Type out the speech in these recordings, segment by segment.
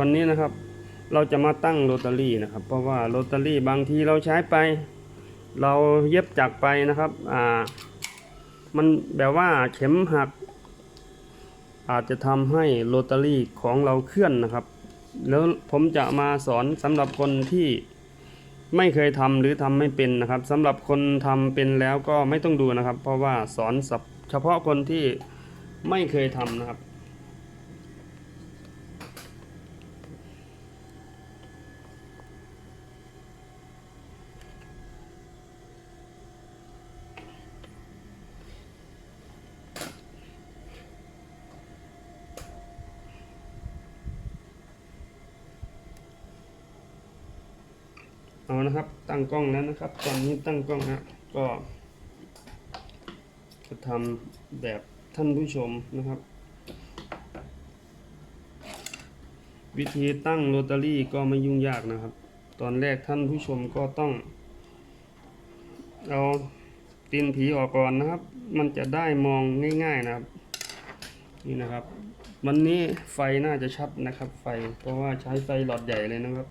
วันนี้นะครับ เราจะมาตั้งโรตารี่นะครับ เพราะว่าโรตารี่บางทีเราใช้ไป เราเย็บจักรไปนะครับอ่ามันแบบว่าเข็มหัก อาจจะทำให้โรตารี่ของเราเคลื่อนนะครับ แล้วผมจะมาสอนสำหรับคนที่ไม่เคยทำหรือทำไม่เป็นนะครับสำหรับคนทำเป็นแล้วก็ไม่ต้องดูนะครับ เพราะว่าสอนสเฉพาะคนที่ไม่เคยทำนะครับ เอานะครับ ตั้งกล้องแล้วนะครับ ตอนนี้ตั้งกล้องนะก็จะทำแบบท่านผู้ชมนะครับ วิธีตั้งโรตารี่ก็ไม่ยุ่งยากนะครับ ตอนแรกท่านผู้ชมก็ต้อง เอาตีนผีออกก่อนนะครับ มันจะได้มองง่ายๆนะครับ นี่นะครับ วันนี้ไฟน่าจะชัดนะครับ ไฟเพราะว่าใช้ไฟหลอดใหญ่เลยนะครับ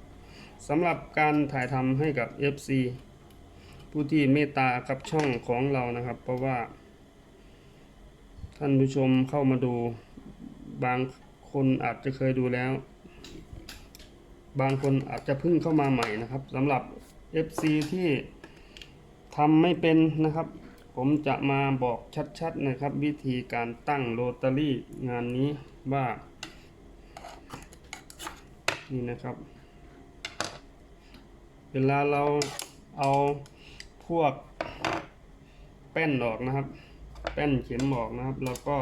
สำหรับการถ่ายทำให้กับ FC ผู้ที่เมตตากับช่องของเรานะครับ เพราะว่า ท่านผู้ชมเข้ามาดูบางคนอาจจะเคยดูแล้ว บางคนอาจจะเพิ่งเข้ามาใหม่นะครับสำหรับ FC ที่ทำไม่เป็นนะครับ ผมจะมาบอกชัดๆนะครับ วิธีการตั้งโรตารี่งานนี้ว่า นี่นะครับ เวลาเราเอาพวกแป้นออกนะครับ แป้นเข็มออกนะครับ แล้วก็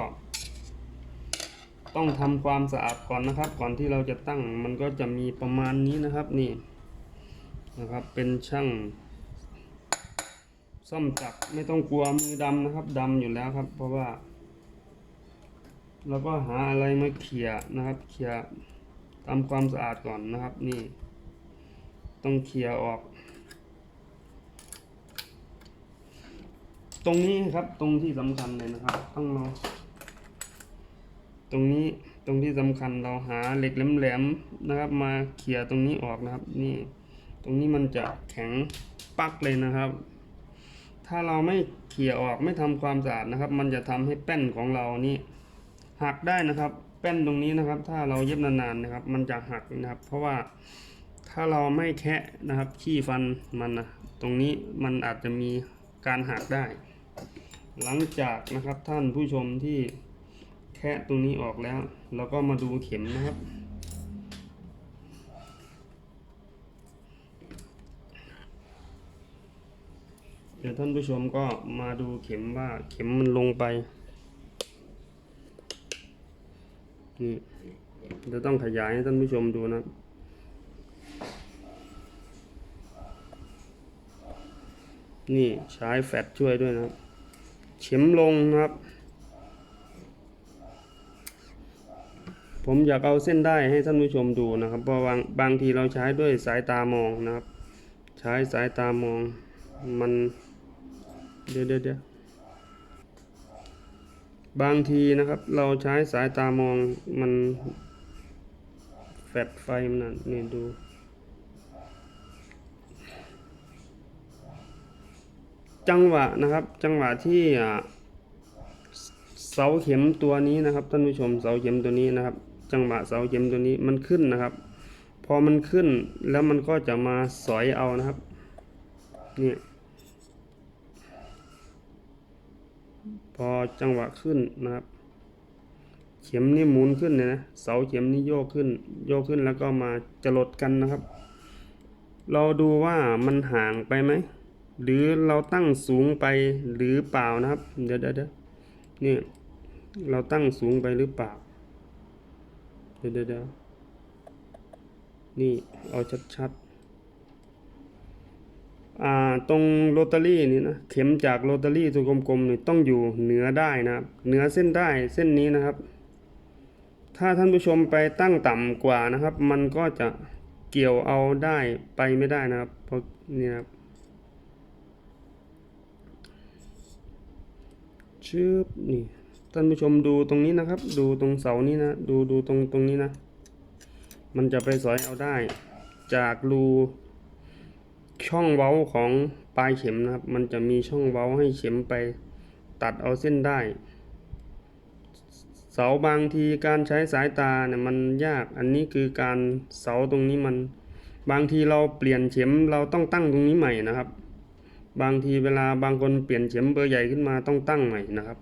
ต้องทำความสะอาดก่อนนะครับ ก่อนที่เราจะตั้งมันก็จะมีประมาณนี้นะครับนี่นะครับ เป็นช่างซ่อมจักไม่ต้องกลัวมือดำนะครับดำอยู่แล้วครับ เพราะว่าเราก็หาอะไรมาเขี่ยนะครับ เขี่ยทำความสะอาดก่อนนะครับ นี่ ต้องเคลียร์ออก ตรงนี้ครับตรงที่สำคัญเลยนะครับ ต้องเราตรงนี้ตรงที่สำคัญเราหาเหล็กแหลมๆนะครับ มาเขี่ยตรงนี้ออกนะครับ นี่ตรงนี้มันจะแข็งปักเลยนะครับ ถ้าเราไม่เขี่ยออกไม่ทำความสะอาดนะครับ มันจะทำให้แป้นของเรานี่หักได้นะครับ แป้นตรงนี้นะครับ ถ้าเราเย็บนานๆนะครับ มันจะหักนะครับ เพราะว่า ถ้าเราไม่แคะนะครับขี้ฟันมันนะตรงนี้มันอาจจะมีการหักได้ หลังจากนะครับท่านผู้ชมที่แคะตรงนี้ออกแล้ว เราก็มาดูเข็มนะครับ เดี๋ยวท่านผู้ชมก็มาดูเข็มว่าเข็มมันลงไปนี่เดี๋ยวต้องขยายให้ท่านผู้ชมดูนะครับ นี่ใช้แฟตช่วยด้วยนะครับ เข็มลงนะครับ ผมอยากเอาเส้นได้ให้ท่านผู้ชมดูนะครับเพราะบางบางทีเราใช้ด้วยสายตามองนะครับ ใช้สายตามองมันเดี๋ยวเดี๋ยวเดี๋ยวบางทีนะครับเราใช้สายตามองมันแฟดไฟมันนั่นนี่ดู จังหวะนะครับ จังหวะที่เสาเข็มตัวนี้นะครับท่านผู้ชมเสาเข็มตัวนี้นะครับ จังหวะเสาเข็มตัวนี้มันขึ้นนะครับ พอมันขึ้นแล้วมันก็จะมาสอยเอานะครับนี่พอจังหวะขึ้นนะครับ เข็มนี่หมุนขึ้นเลยนะเสาเข็มนี่โยกขึ้น โยกขึ้นแล้วก็มาจรดกันนะครับ เราดูว่ามันห่างไปไหม หรือเราตั้งสูงไปหรือเปล่านะครับเดี๋ยวเดี๋ยวเดี๋ยวนี่เราตั้งสูงไปหรือเปล่า เดี๋ยวเดี๋ยวเดะนี่เอาชัดๆอ่าตรงโรตารี่นี่นะเข็มจากโรตารี่ตัวกลมๆนี่ต้องอยู่เหนือได้นะครับเหนือเส้นได้เส้นนี้นะครับ ถ้าท่านผู้ชมไปตั้งต่ำกว่านะครับ มันก็จะเกี่ยวเอาได้ไปไม่ได้นะครับเพราะนี่นะครับ ชืบนี่ท่านผู้ชมดูตรงนี้นะครับ ดูตรงเสานี้นะ ดูดูตรงตรงนี้นะ มันจะไปสอยเอาได้ จากรูช่องเว้าของปลายเข็มนะครับ มันจะมีช่องเว้าให้เข็มไปตัดเอาเส้นได้ เสาบางทีการใช้สายตาเนี่ยมันยาก อันนี้คือการเสาตรงนี้มัน บางทีเราเปลี่ยนเข็มเราต้องตั้งตรงนี้ใหม่นะครับ บางทีเวลาบางคนเปลี่ยนเข็มเบอร์ใหญ่ขึ้นมาต้องตั้งใหม่นะครับ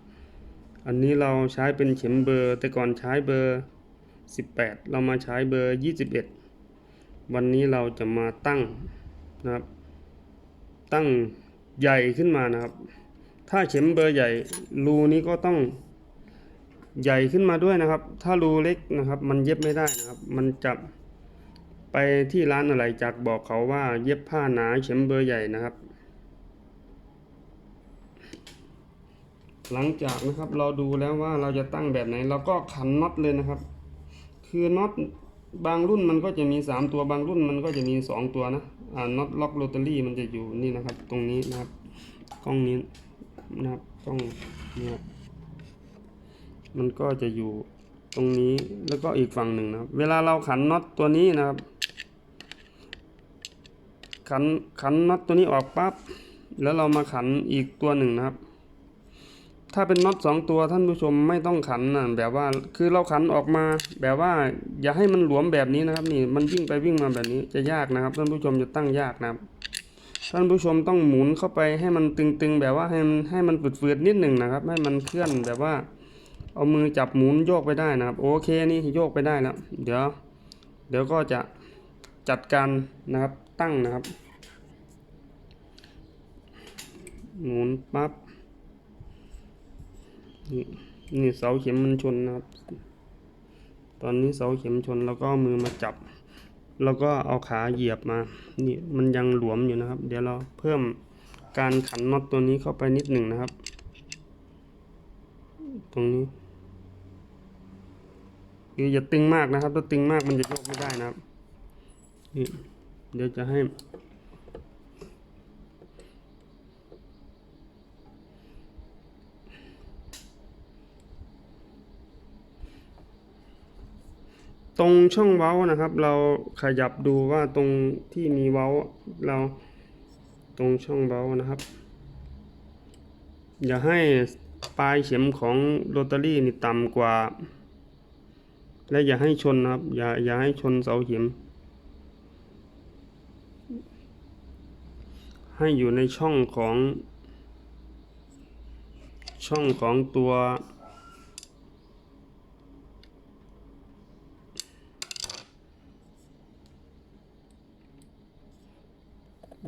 อันนี้เราใช้เป็นเข็มเบอร์ แต่ก่อนใช้เบอร์ 18 เรามาใช้เบอร์ 21 วันนี้เราจะมาตั้งนะครับ ตั้งใหญ่ขึ้นมานะครับ ถ้าเข็มเบอร์ใหญ่รูนี้ก็ต้องใหญ่ขึ้นมาด้วยนะครับ ถ้ารูเล็กนะครับ มันเย็บไม่ได้นะครับ มันจะไปที่ร้านอะไรจักบอกเขาว่าเย็บผ้าหนาเข็มเบอร์ใหญ่นะครับ หลังจากนะครับเราดูแล้วว่าเราจะตั้งแบบไหน เราก็ขันน็อตเลยนะครับ คือน็อตบางรุ่นมันก็จะมี 3 ตัวบางรุ่นมันก็จะมี 2 ตัวนะอ่าน็อตล็อกโรตารี่มันจะอยู่นี่นะครับ ตรงนี้นะครับกล้องนี้นะครับกล้องเนี่ยมันก็จะอยู่ตรงนี้แล้วก็อีกฝั่งหนึ่งนะครับ เวลาเราขันน็อตตัวนี้นะครับ ขันขันน็อตตัวนี้ออกปั๊บแล้วเรามาขันอีกตัวหนึ่งนะครับ ถ้าเป็นน็อตสองตัวท่านผู้ชมไม่ต้องขันนะแบบว่าคือเราขันออกมา แบบว่าอย่าให้มันหลวมแบบนี้นะครับ นี่มันวิ่งไปวิ่งมาแบบนี้จะยากนะครับ ท่านผู้ชมจะตั้งยากนะครับ ท่านผู้ชมต้องหมุนเข้าไปให้มันตึงๆ แบบว่าให้มันให้มันฝืดๆนิดหนึ่งนะครับ ให้มันเคลื่อนแบบว่า เอามือจับหมุนโยกไปได้นะครับ โอเคนี่โยกไปได้แล้วเดี๋ยว เดี๋ยวก็จะจัดการนะครับตั้งนะครับ หมุนปั๊บ นี่เสาเข็มมันชนนะครับ ตอนนี้เสาเข็มชนแล้วก็มือมาจับ แล้วก็เอาขาเหยียบมา นี่มันยังหลวมอยู่นะครับ เดี๋ยวเราเพิ่มการขันน็อตตัวนี้เข้าไปนิดหนึ่งนะครับ ตรงนี้คืออย่าตึงมากนะครับ ถ้าตึงมากมันจะยกไม่ได้นะครับนี่เดี๋ยวจะให้ ตรงช่องเว้านะครับ เราขยับดูว่าตรงที่มีเว้าเราตรงช่องเว้านะครับ อย่าให้ปลายเข็มของโรตารี่นี่ต่ำกว่า และอย่าให้ชนนะครับ อย่าอย่าให้ชนเสาเข็ม ให้อยู่ในช่องของช่องของตัว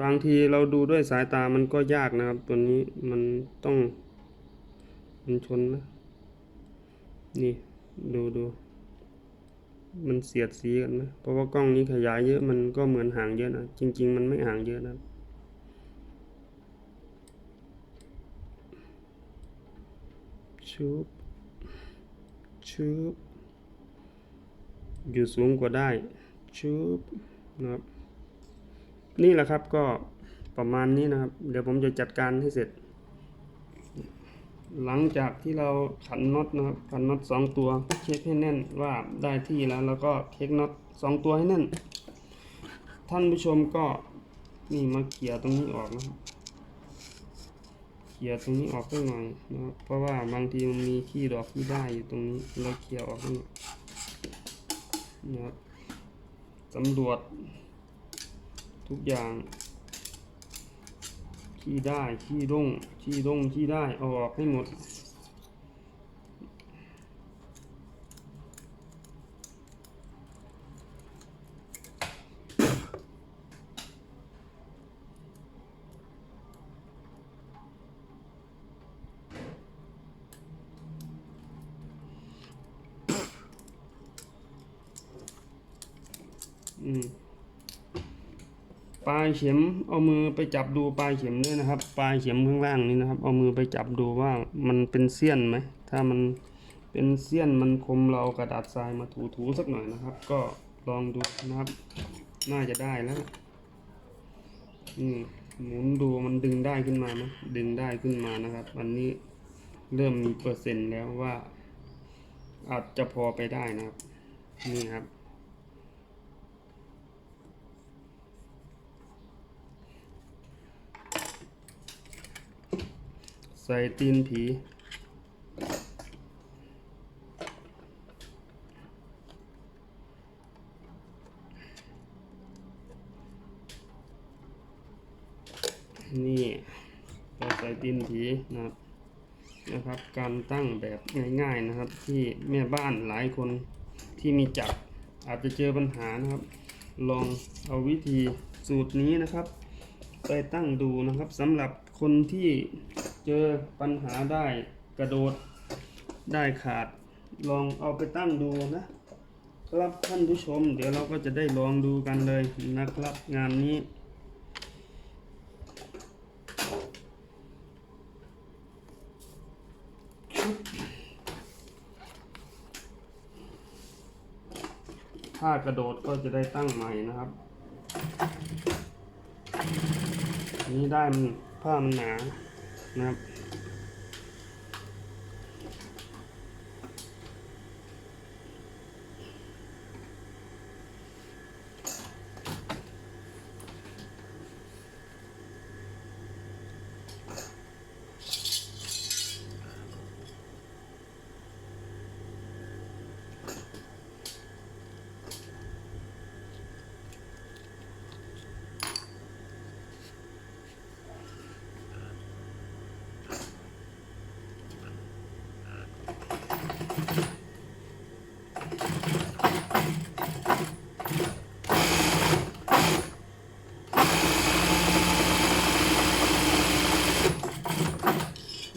บางทีเราดูด้วยสายตามันก็ยากนะครับ ตัวนี้มันต้อง มันชนนะ นี่ดูดูมันเสียดสีกันนะเพราะว่ากล้องนี้ขยายเยอะมันก็เหมือนห่างเยอะนะจริง ๆ มันไม่ห่างเยอะนะชุบชุบอยู่สูงกว่าได้ชุบนะครับ นี่แหละครับก็ประมาณนี้นะครับ เดี๋ยวผมจะจัดการให้เสร็จ หลังจากที่เราขันน็อตนะครับขันน็อตสองตัวเช็คให้แน่นว่าได้ที่แล้ว แล้วก็เช็คน็อตสองตัวให้แน่น ท่านผู้ชมก็นี่มาเขี่ยตรงนี้ออกนะครับเขี่ยตรงนี้ออกสักหน่อยนะครับเพราะว่าบางทีมันมีขี้ดอกขี้ได้อยู่ตรงนี้เราเขี่ยออกให้หน่อยนะครับสำรวจ ทุกอย่าง ขี้ได้ขี้ร่งขี้ร่งขี้ได้เอาออกให้หมดอืม ปลายเข็มเอามือไปจับดูปลายเข็มด้วยนะครับ ปลายเข็มข้างล่างนี้นะครับ เอามือไปจับดูว่ามันเป็นเสี้ยนไหมถ้ามันเป็นเสี้ยนมันคมเรากระดาษทรายมาถูๆสักหน่อยนะครับ ก็ลองดูนะครับ น่าจะได้แล้วล่ะอืหมุนดูมันดึงได้ขึ้นมาไหมดึงได้ขึ้นมานะครับ อันนี้เริ่มมีเปอร์เซ็นต์แล้วว่า อาจจะพอไปได้นะครับ นี่ครับ ใส่ตีนผี นี่เราใส่ตีนผีนะครับนะครับ การตั้งแบบง่ายๆนะครับ ที่แม่บ้านหลายคนที่มีจักรอาจจะเจอปัญหานะครับ ลองเอาวิธีสูตรนี้นะครับ ไปตั้งดูนะครับสำหรับคนที่ เจอปัญหาได้กระโดดได้ขาด ลองเอาไปตั้งดูนะครับท่านผู้ชม เดี๋ยวเราก็จะได้ลองดูกันเลยนะครับงานนี้ถ้ากระโดดก็จะได้ตั้งใหม่นะครับ นี่ได้มันผ้ามันหนา นะครับ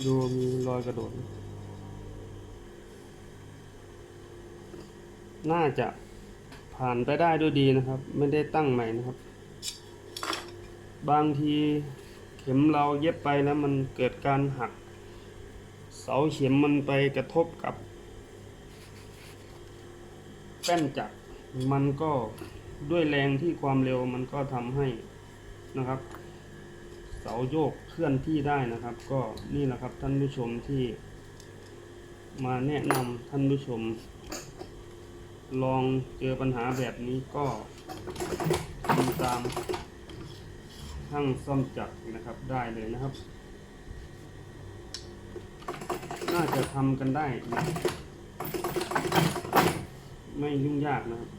ดูมีรอยกระโดด น่าจะผ่านไปได้ด้วยดีนะครับ ไม่ได้ตั้งใหม่นะครับ บางทีเข็มเราเย็บไปแล้วมันเกิดการหัก เสาเข็มมันไปกระทบกับ แป้นจักรมันก็ด้วยแรงที่ความเร็วมันก็ทำให้นะครับ สาโยกเคลื่อนที่ได้นะครับ ก็นี่แหละครับท่านผู้ชมที่ มาแนะนำท่านผู้ชม ลองเจอปัญหาแบบนี้ก็ทำตามช่างซ่อมจักรนะครับได้เลยนะครับ น่าจะทำกันได้นะไม่ยุ่งยากนะครับ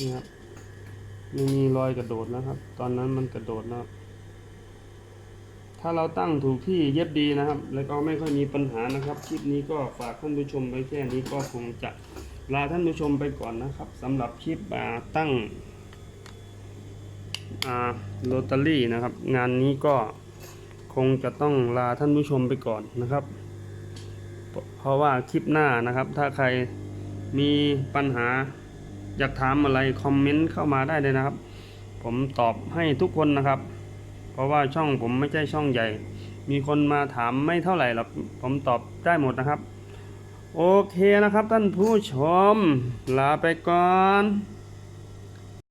นี่ครับ ไม่มีรอยกระโดดนะครับ ตอนนั้นมันกระโดดนะครับถ้าเราตั้งถูกที่เย็บดีนะครับ แล้วก็ไม่ค่อยมีปัญหานะครับ คลิปนี้ก็ฝากท่านผู้ชมไว้แค่นี้ก็คงจะลาท่านผู้ชมไปก่อนนะครับสำหรับคลิปตั้งโรตารี่นะครับ งานนี้ก็คงจะต้องลาท่านผู้ชมไปก่อนนะครับ เพราะว่าคลิปหน้านะครับ ถ้าใครมีปัญหา อยากถามอะไรคอมเมนต์เข้ามาได้เลยนะครับ ผมตอบให้ทุกคนนะครับ เพราะว่าช่องผมไม่ใช่ช่องใหญ่ มีคนมาถามไม่เท่าไหร่หรอกผมตอบได้หมดนะครับ โอเคนะครับท่านผู้ชม ลาไปก่อน